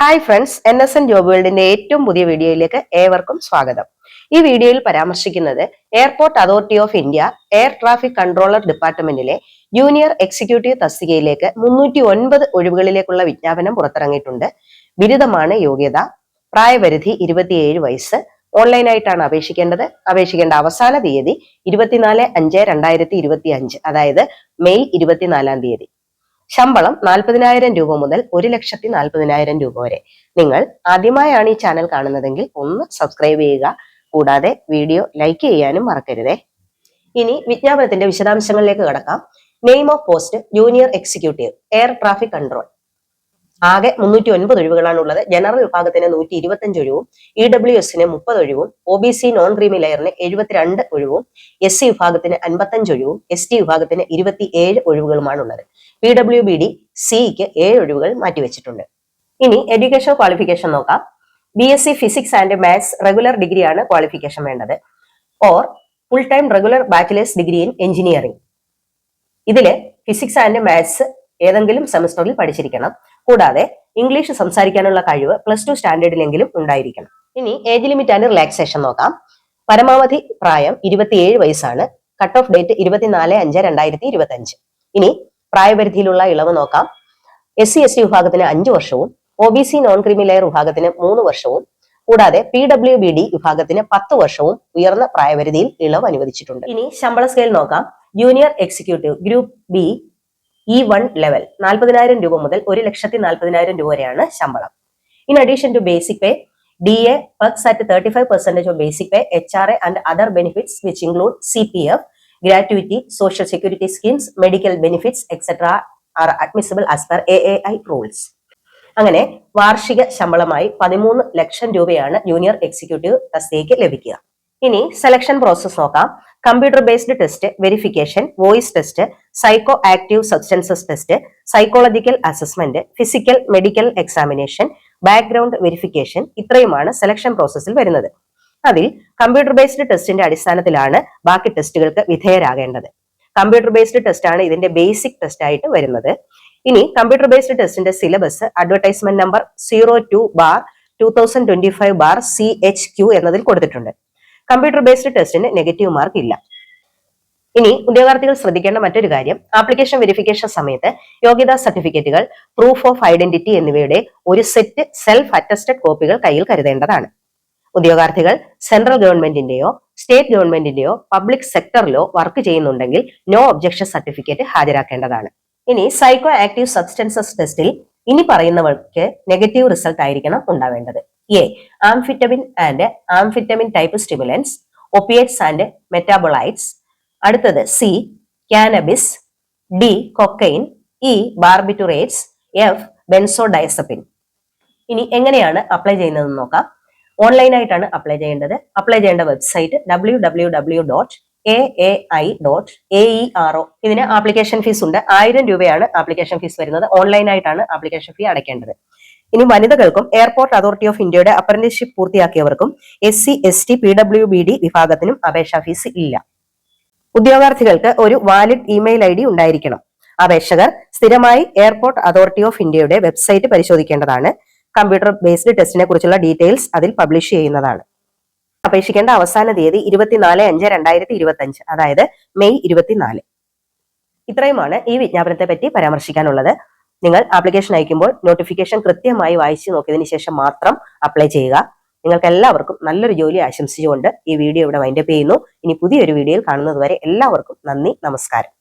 Hi friends N S N job വേൾഡിന്റെ ഏറ്റവും പുതിയ വീഡിയോയിലേക്ക് ഏവർക്കും സ്വാഗതം. ഈ വീഡിയോയിൽ പരാമർശിക്കുന്നത് airport authority of India air traffic controller ഡിപ്പാർട്ട്മെന്റിലെ junior executive തസ്തികയിലേക്ക് മുന്നൂറ്റി ഒൻപത് ഒഴിവുകളിലേക്കുള്ള വിജ്ഞാപനം പുറത്തിറങ്ങിയിട്ടുണ്ട്. ബിരുദമാണ് യോഗ്യത. പ്രായപരിധി ഇരുപത്തിയേഴ് വയസ്സ്. ഓൺലൈനായിട്ടാണ് അപേക്ഷിക്കേണ്ടത്. അപേക്ഷിക്കേണ്ട അവസാന തീയതി ഇരുപത്തിനാല് അഞ്ച് രണ്ടായിരത്തി ഇരുപത്തി അഞ്ച് അതായത് മെയ് ഇരുപത്തിനാലാം തീയതി. ശമ്പളം നാൽപ്പതിനായിരം രൂപ മുതൽ ഒരു ലക്ഷത്തി നാൽപ്പതിനായിരം രൂപ വരെ. നിങ്ങൾ ആദ്യമായാണ് ഈ ചാനൽ കാണുന്നതെങ്കിൽ ഒന്ന് സബ്സ്ക്രൈബ് ചെയ്യുക. കൂടാതെ വീഡിയോ ലൈക്ക് ചെയ്യാനും മറക്കരുതേ. ഇനി വിജ്ഞാപനത്തിന്റെ വിശദാംശങ്ങളിലേക്ക് കടക്കാം. Name of post junior executive air traffic control ആകെ മുന്നൂറ്റി ഒൻപത് ഒഴിവുകളാണ് ഉള്ളത് ജനറൽ വിഭാഗത്തിന് നൂറ്റി ഇരുപത്തഞ്ച് ഒഴിവും ഇ ഡബ്ല്യു എസിന് മുപ്പത് ഒഴിവും O B C non creamy ലെയറിന് എഴുപത്തിരണ്ട് ഒഴിവും എസ് സി വിഭാഗത്തിന് അൻപത്തഞ്ച് ഒഴിവും എസ് ടി വിഭാഗത്തിന് ഇരുപത്തി ഏഴ് ഒഴിവുകളുമാണ് ഉള്ളത് പി ഡബ്ല്യു ബി ഡി സിക്ക് ഏഴ് ഒഴിവുകൾ മാറ്റിവെച്ചിട്ടുണ്ട്. ഇനി എഡ്യൂക്കേഷൻ ക്വാളിഫിക്കേഷൻ നോക്കാം. B S C physics and maths regular ഡിഗ്രിയാണ് ക്വാളിഫിക്കേഷൻ വേണ്ടത്. Or full time regular bachelors degree in engineering. ഇതിൽ ഫിസിക്സ് ആൻഡ് മാത്സ് ഏതെങ്കിലും സെമസ്റ്ററിൽ പഠിച്ചിരിക്കണം. കൂടാതെ ഇംഗ്ലീഷ് സംസാരിക്കാനുള്ള കഴിവ് പ്ലസ് ടു സ്റ്റാൻഡേർഡിലെങ്കിലും ഉണ്ടായിരിക്കണം. ഇനി ഏജ് ലിമിറ്റ് ആൻഡ് റിലാക്സേഷൻ നോക്കാം. പരമാവധി പ്രായം ഇരുപത്തിയേഴ് വയസ്സാണ്. കട്ട് ഓഫ് ഡേറ്റ് ഇരുപത്തിനാല് അഞ്ച് രണ്ടായിരത്തി ഇരുപത്തി അഞ്ച് ഇനി പ്രായപരിധിയിലുള്ള ഇളവ് നോക്കാം. എസ് സി എസ് ടി വിഭാഗത്തിന് അഞ്ച് വർഷവും O B C non creamy layer വിഭാഗത്തിന് മൂന്ന് വർഷവും കൂടാതെ പി ഡബ്ല്യു ബി ഡി വിഭാഗത്തിന് പത്ത് വർഷവും ഉയർന്ന പ്രായപരിധിയിൽ ഇളവ് അനുവദിച്ചിട്ടുണ്ട്. ഇനി ശമ്പള സ്കെയിൽ നോക്കാം. Junior executive group B E one level നാൽപ്പതിനായിരം രൂപ മുതൽ ഒരു ലക്ഷത്തി നാൽപ്പതിനായിരം രൂപ വരെയാണ് ശമ്പളം. In addition to basic pay D A perks at thirty five percentage of basic pay H R A and other benefits which include C P F gratuity social security schemes medical benefits etcetera are admissible as per A A I rules അങ്ങനെ വാർഷിക ശമ്പളമായി പതിമൂന്ന് ലക്ഷം രൂപയാണ് junior executive തസ്തികയ്ക്ക് ലഭിക്കുക. ഇനി selection process നോക്കാം. Computer based test verification voice test psycho active substances test psychological assessment physical medical examination background verification ഇത്രയുമാണ് selection പ്രോസസ്സിൽ വരുന്നത്. അതിൽ കമ്പ്യൂട്ടർ ബേസ്ഡ് ടെസ്റ്റിന്റെ അടിസ്ഥാനത്തിലാണ് ബാക്കി ടെസ്റ്റുകൾക്ക് വിധേയരാകേണ്ടത്. കമ്പ്യൂട്ടർ ബേസ്ഡ് ടെസ്റ്റ് ആണ് ഇതിന്റെ ബേസിക് ടെസ്റ്റ് ആയിട്ട് വരുന്നത്. ഇനി കമ്പ്യൂട്ടർ ബേസ്ഡ് ടെസ്റ്റിന്റെ syllabus advertisement number zero two bar two thousand twenty five bar C H Q എന്നതിൽ കൊടുത്തിട്ടുണ്ട്. കമ്പ്യൂട്ടർ ബേസ്ഡ് ടെസ്റ്റിന് നെഗറ്റീവ് മാർക്ക് ഇല്ല. ഇനി ഉദ്യോഗാർത്ഥികൾ ശ്രദ്ധിക്കേണ്ട മറ്റൊരു കാര്യം ആപ്ലിക്കേഷൻ വെരിഫിക്കേഷൻ സമയത്ത് യോഗ്യതാ സർട്ടിഫിക്കറ്റുകൾ പ്രൂഫ് ഓഫ് ഐഡന്റിറ്റി എന്നിവയുടെ ഒരു സെറ്റ് സെൽഫ് അറ്റസ്റ്റഡ് കോപ്പികൾ കയ്യിൽ കരുതേണ്ടതാണ്. ഉദ്യോഗാർത്ഥികൾ സെൻട്രൽ ഗവൺമെന്റിന്റെയോ സ്റ്റേറ്റ് ഗവൺമെന്റിന്റെയോ പബ്ലിക് സെക്ടറിലോ വർക്ക് ചെയ്യുന്നുണ്ടെങ്കിൽ നോ ഒബ്ജക്ഷൻ സർട്ടിഫിക്കറ്റ് ഹാജരാക്കേണ്ടതാണ്. ഇനി സൈക്കോ ആക്റ്റീവ് സബ്സ്റ്റൻസസ് ടെസ്റ്റിൽ ഇനി പറയുന്നവർക്ക് നെഗറ്റീവ് റിസൾട്ട് ആയിരിക്കണം ഉണ്ടാവേണ്ടത്. A amphetamine and amphetamine type stimulants opiates and metabolites അടുത്തത് C cannabis D cocaine E barbiturates F benzodiazepine ഇനി എങ്ങനെയാണ് അപ്ലൈ ചെയ്യുന്നതെന്ന് നോക്കാം. ഓൺലൈനായിട്ടാണ് അപ്ലൈ ചെയ്യേണ്ടത്. അപ്ലൈ ചെയ്യേണ്ട website W W W dot A A I dot A E R O ഇതിന് application fees ഉണ്ട്. ആയിരം രൂപയാണ് ആപ്ലിക്കേഷൻ ഫീസ് വരുന്നത്. ഓൺലൈനായിട്ടാണ് ആപ്ലിക്കേഷൻ ഫീ അടയ്ക്കേണ്ടത്. ഇനി വനിതകൾക്കും എയർപോർട്ട് അതോറിറ്റി ഓഫ് ഇന്ത്യയുടെ apprenticeship പൂർത്തിയാക്കിയവർക്കും S C S T P W B D വിഭാഗത്തിനും അപേക്ഷാ ഫീസ് ഇല്ല. ഉദ്യോഗാർത്ഥികൾക്ക് ഒരു വാലിഡ് ഇമെയിൽ ഐ ഡി ഉണ്ടായിരിക്കണം. അപേക്ഷകർ സ്ഥിരമായി എയർപോർട്ട് അതോറിറ്റി ഓഫ് ഇന്ത്യയുടെ വെബ്സൈറ്റ് പരിശോധിക്കേണ്ടതാണ്. കമ്പ്യൂട്ടർ ബേസ്ഡ് ടെസ്റ്റിനെ കുറിച്ചുള്ള ഡീറ്റെയിൽസ് അതിൽ പബ്ലിഷ് ചെയ്യുന്നതാണ്. അപേക്ഷിക്കേണ്ട അവസാന തീയതി ഇരുപത്തിനാല് അഞ്ച് രണ്ടായിരത്തി ഇരുപത്തി അഞ്ച് അതായത് മെയ് ഇരുപത്തിനാല്. ഇത്രയുമാണ് ഈ വിജ്ഞാപനത്തെ പറ്റി പരാമർശിക്കാനുള്ളത്. നിങ്ങൾ ആപ്ലിക്കേഷൻ അയക്കുമ്പോൾ നോട്ടിഫിക്കേഷൻ കൃത്യമായി വായിച്ചു നോക്കിയതിന് ശേഷം മാത്രം അപ്ലൈ ചെയ്യുക. നിങ്ങൾക്ക് എല്ലാവർക്കും നല്ലൊരു ജോലി ആശംസിച്ചുകൊണ്ട് ഈ വീഡിയോ ഇവിടെ വൈൻഡപ്പ് ചെയ്യുന്നു. ഇനി പുതിയൊരു വീഡിയോയിൽ കാണുന്നതുവരെ എല്ലാവർക്കും നന്ദി നമസ്കാരം.